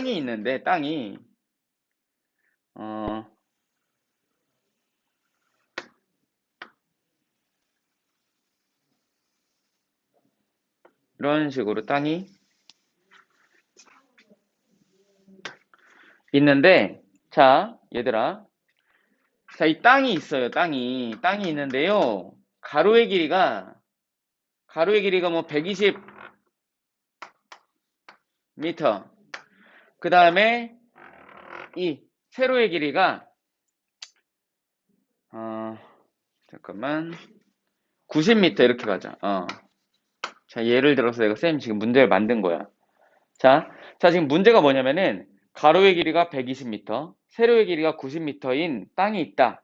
땅이 있는데 땅이. 어 이런 식으로 땅이 있는데 자 얘들아. 자 이 땅이 있어요 땅이. 땅이 있는데요. 가로의 길이가 가로의 길이가 뭐 120 미터 그 다음에 이 세로의 길이가 어 잠깐만 90m 이렇게 가자 어. 자 예를 들어서 내가 쌤 지금 문제를 만든 거야 자, 자 지금 문제가 뭐냐면은 가로의 길이가 120m 세로의 길이가 90m인 땅이 있다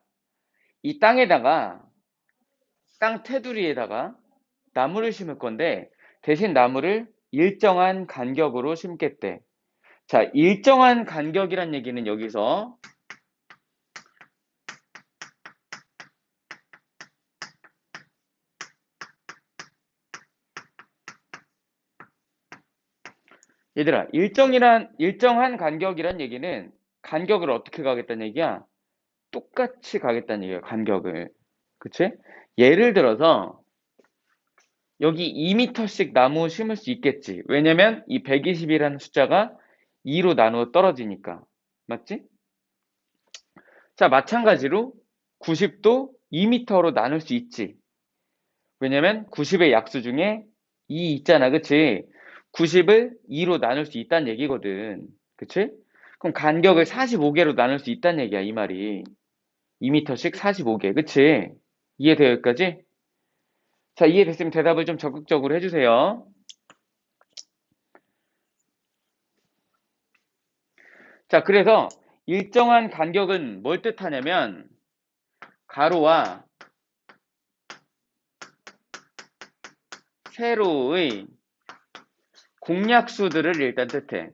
이 땅에다가 땅 테두리에다가 나무를 심을 건데 대신 나무를 일정한 간격으로 심겠대. 자, 일정한 간격이란 얘기는 여기서 얘들아, 일정이란 일정한 간격이란 얘기는 간격을 어떻게 가겠다는 얘기야? 똑같이 가겠다는 얘기야, 간격을. 그치? 예를 들어서 여기 2m씩 나무 심을 수 있겠지. 왜냐면 이 120이라는 숫자가 2로 나누어 떨어지니까. 맞지? 자, 마찬가지로 90도 2m로 나눌 수 있지. 왜냐면 90의 약수 중에 2 있잖아. 그치? 90을 2로 나눌 수 있다는 얘기거든. 그치? 그럼 간격을 45개로 나눌 수 있다는 얘기야, 이 말이. 2m씩 45개. 그치? 이해돼요, 여기까지? 자, 이해됐으면 대답을 좀 적극적으로 해주세요. 자, 그래서 일정한 간격은 뭘 뜻하냐면 가로와 세로의 공약수들을 일단 뜻해.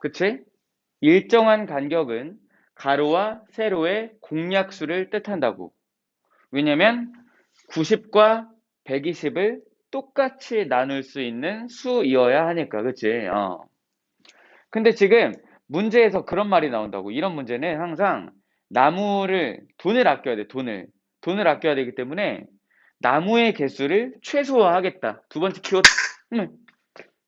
그치? 일정한 간격은 가로와 세로의 공약수를 뜻한다고. 왜냐면 90과 120을 똑같이 나눌 수 있는 수이어야 하니까. 그치? 어. 근데 지금 문제에서 그런 말이 나온다고. 이런 문제는 항상 나무를, 돈을 아껴야 돼, 돈을. 돈을 아껴야 되기 때문에 나무의 개수를 최소화하겠다. 두 번째 키워드. 음.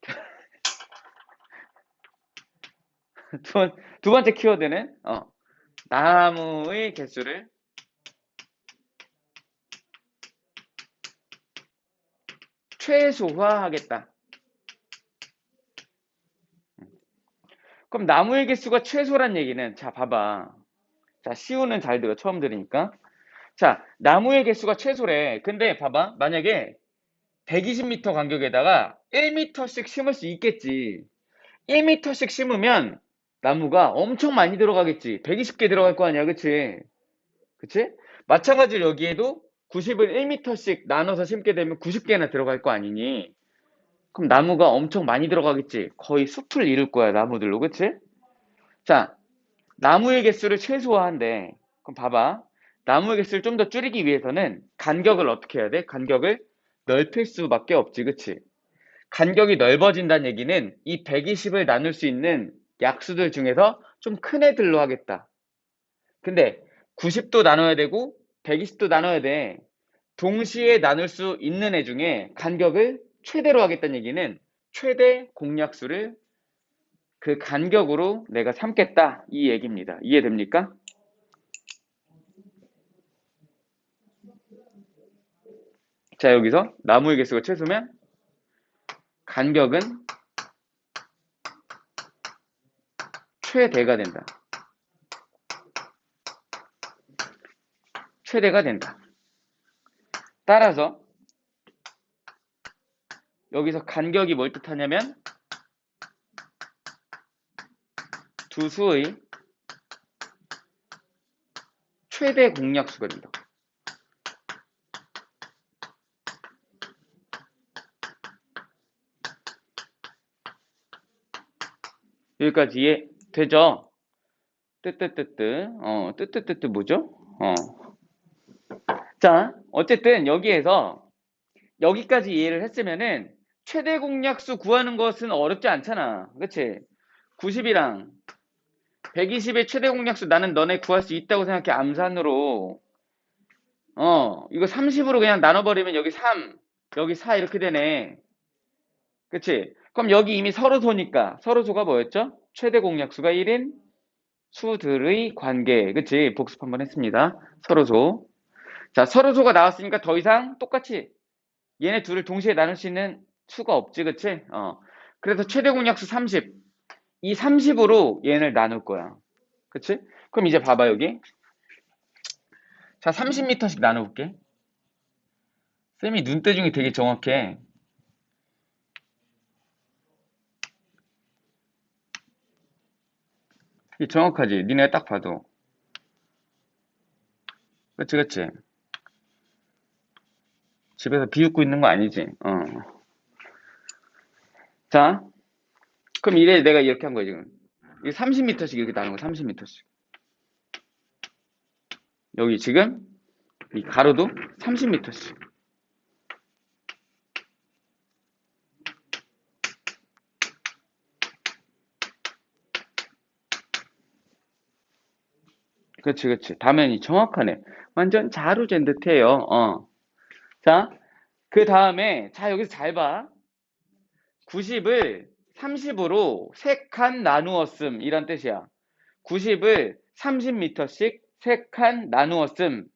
두, 번, 두 번째 키워드는 어, 나무의 개수를 최소화하겠다. 그럼 나무의 개수가 최소란 얘기는 자 봐봐. 자 시우는 잘 들어 처음 들으니까. 자 나무의 개수가 최소래. 근데 봐봐 만약에 120m 간격에다가 1m씩 심을 수 있겠지. 1m씩 심으면 나무가 엄청 많이 들어가겠지. 120개 들어갈 거 아니야. 그치? 그치? 마찬가지로 여기에도 90을 1m씩 나눠서 심게 되면 90개나 들어갈 거 아니니? 그럼 나무가 엄청 많이 들어가겠지. 거의 숲을 이룰 거야, 나무들로. 그치? 자, 나무의 개수를 최소화한대. 그럼 봐봐. 나무의 개수를 좀 더 줄이기 위해서는 간격을 어떻게 해야 돼? 간격을 넓힐 수밖에 없지. 그치? 간격이 넓어진다는 얘기는 이 120을 나눌 수 있는 약수들 중에서 좀 큰 애들로 하겠다. 근데 90도 나눠야 되고 120도 나눠야 돼. 동시에 나눌 수 있는 애 중에 간격을 최대로 하겠다는 얘기는 최대 공약수를 그 간격으로 내가 삼겠다 이 얘기입니다. 이해됩니까? 자 여기서 나무의 개수가 최소면 간격은 최대가 된다. 최대가 된다. 따라서 여기서 간격이 뭘 뜻하냐면 두 수의 최대 공약수가 된다. 여기까지 이해 되죠? 뜨뜨뜨뜨 어 뜨뜨뜨뜨 뭐죠? 어. 자 어쨌든 여기에서 여기까지 이해를 했으면은 최대 공약수 구하는 것은 어렵지 않잖아. 그치? 90이랑 120의 최대 공약수 나는 너네 구할 수 있다고 생각해. 암산으로. 어, 이거 30으로 그냥 나눠버리면 여기 3, 여기 4 이렇게 되네. 그치? 그럼 여기 이미 서로소니까 서로소가 뭐였죠? 최대 공약수가 1인 수들의 관계. 그치? 복습 한번 했습니다. 서로소. 자, 서로소가 나왔으니까 더 이상 똑같이 얘네 둘을 동시에 나눌 수 있는 수가 없지. 그치? 어. 그래서 최대 공약수 30. 이 30으로 얘를 나눌 거야. 그치? 그럼 이제 봐봐, 여기. 자, 30m씩 나눠볼게. 쌤이 눈대중이 되게 정확해. 이게 정확하지? 니네가 딱 봐도. 그치, 그치? 집에서 비웃고 있는 거 아니지? 어. 자, 그럼 이래 내가 이렇게 한 거야, 지금. 이게 30m씩 이렇게 나눈 거야, 30m씩. 여기 지금 이 가로도 30m씩. 그치, 그치. 다면이 정확하네. 완전 자루젠 듯해요. 어. 자, 그 다음에, 자, 여기서 잘 봐. 90을 30으로 3칸 나누었음. 이란 뜻이야. 90을 30m씩 3칸 나누었음.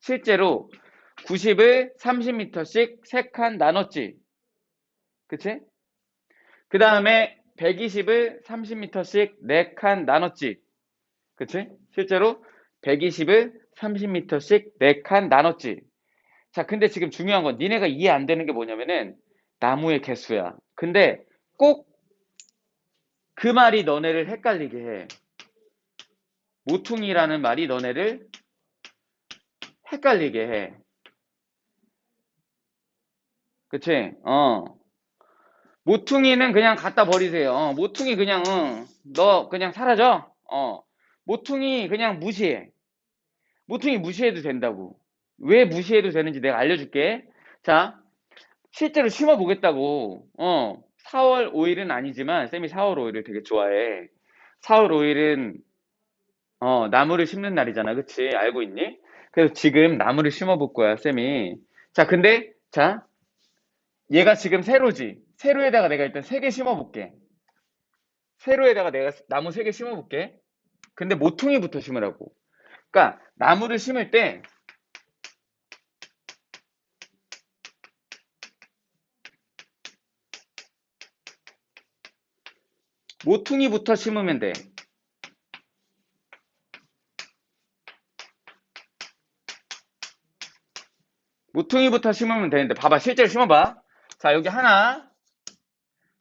실제로 90을 30m씩 3칸 나눴지. 그치? 그 다음에 120을 30m씩 4칸 나눴지. 그치? 실제로 120을 30m씩 4칸 나눴지. 자, 근데 지금 중요한 건 니네가 이해 안 되는 게 뭐냐면은 나무의 개수야. 근데 꼭 그 말이 너네를 헷갈리게 해. 모퉁이라는 말이 너네를 헷갈리게 해. 그치? 어. 모퉁이는 그냥 갖다 버리세요. 어, 모퉁이 그냥, 어, 너 그냥 사라져. 어. 모퉁이 그냥 무시해. 모퉁이 무시해도 된다고. 왜 무시해도 되는지 내가 알려줄게. 자, 실제로 심어 보겠다고. 어, 4월 5일은 아니지만 쌤이 4월 5일을 되게 좋아해. 4월 5일은 어, 나무를 심는 날이잖아. 그치? 알고 있니? 그래서 지금 나무를 심어 볼 거야, 쌤이. 자, 근데 자, 얘가 지금 세로지. 세로에다가 내가 일단 3개 심어 볼게. 세로에다가 내가 나무 3개 심어 볼게. 근데 모퉁이부터 심으라고. 그러니까 나무를 심을 때 모퉁이부터 심으면 돼. 모퉁이부터 심으면 되는데 봐봐 실제로 심어봐. 자 여기 하나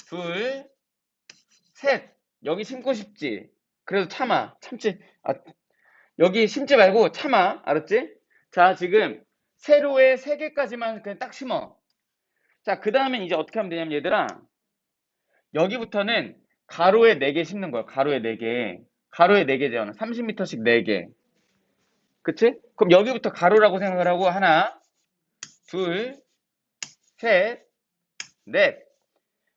둘 셋 여기 심고 싶지. 그래도 참아 참지. 아, 여기 심지 말고 참아 알았지? 자 지금 세로에 세 개까지만 그냥 딱 심어. 자 그 다음엔 이제 어떻게 하면 되냐면 얘들아 여기부터는 가로에 4개 심는 거야. 가로에 4개. 가로에 4개잖아. 30m씩 4개. 그치? 그럼 여기부터 가로라고 생각을 하고 하나, 둘, 셋, 넷.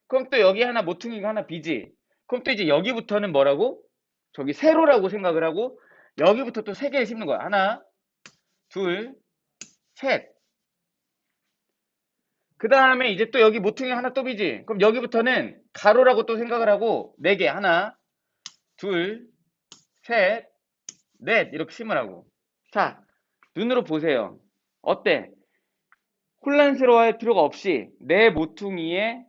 그럼 또 여기 하나 모퉁이가 하나 비지. 그럼 또 이제 여기부터는 뭐라고? 저기 세로라고 생각을 하고 여기부터 또 3개 심는 거야. 하나, 둘, 셋. 그 다음에 이제 또 여기 모퉁이 하나 또 비지. 그럼 여기부터는 가로라고 또 생각을 하고 4개. 하나, 둘, 셋, 넷. 이렇게 심으라고. 자, 눈으로 보세요. 어때? 혼란스러워할 필요가 없이 내 모퉁이에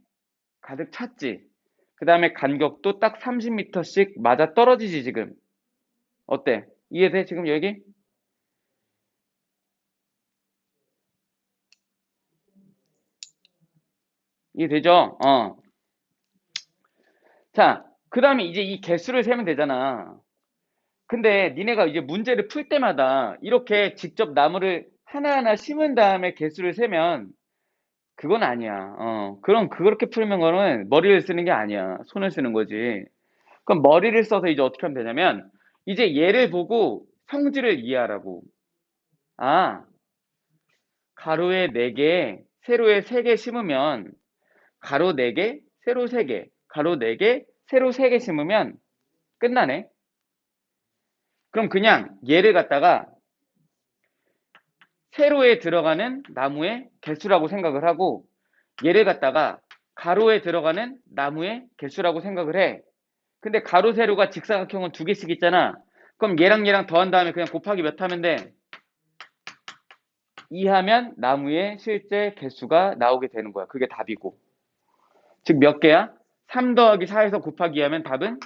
가득 찼지. 그 다음에 간격도 딱 30m씩 맞아 떨어지지 지금. 어때? 이해돼 지금 여기? 이해되죠? 어. 자, 그 다음에 이제 이 개수를 세면 되잖아. 근데 니네가 이제 문제를 풀 때마다 이렇게 직접 나무를 하나하나 심은 다음에 개수를 세면 그건 아니야. 어, 그럼 그렇게 풀면 거는 머리를 쓰는 게 아니야. 손을 쓰는 거지. 그럼 머리를 써서 이제 어떻게 하면 되냐면 이제 얘를 보고 성질을 이해하라고. 아, 가로에 4개, 세로에 3개 심으면 가로 4개, 세로 3개, 가로 4개, 세로 3개 심으면 끝나네. 그럼 그냥 얘를 갖다가 세로에 들어가는 나무의 개수라고 생각을 하고 얘를 갖다가 가로에 들어가는 나무의 개수라고 생각을 해. 근데 가로 세로가 직사각형은 두 개씩 있잖아. 그럼 얘랑 얘랑 더한 다음에 그냥 곱하기 몇 하면 돼? 2 하면 나무의 실제 개수가 나오게 되는 거야. 그게 답이고. 즉 몇 개야? 3 더하기 4에서 곱하기 하면 답은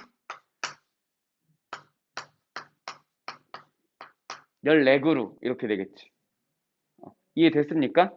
14그루 이렇게 되겠지. 어, 이해됐습니까?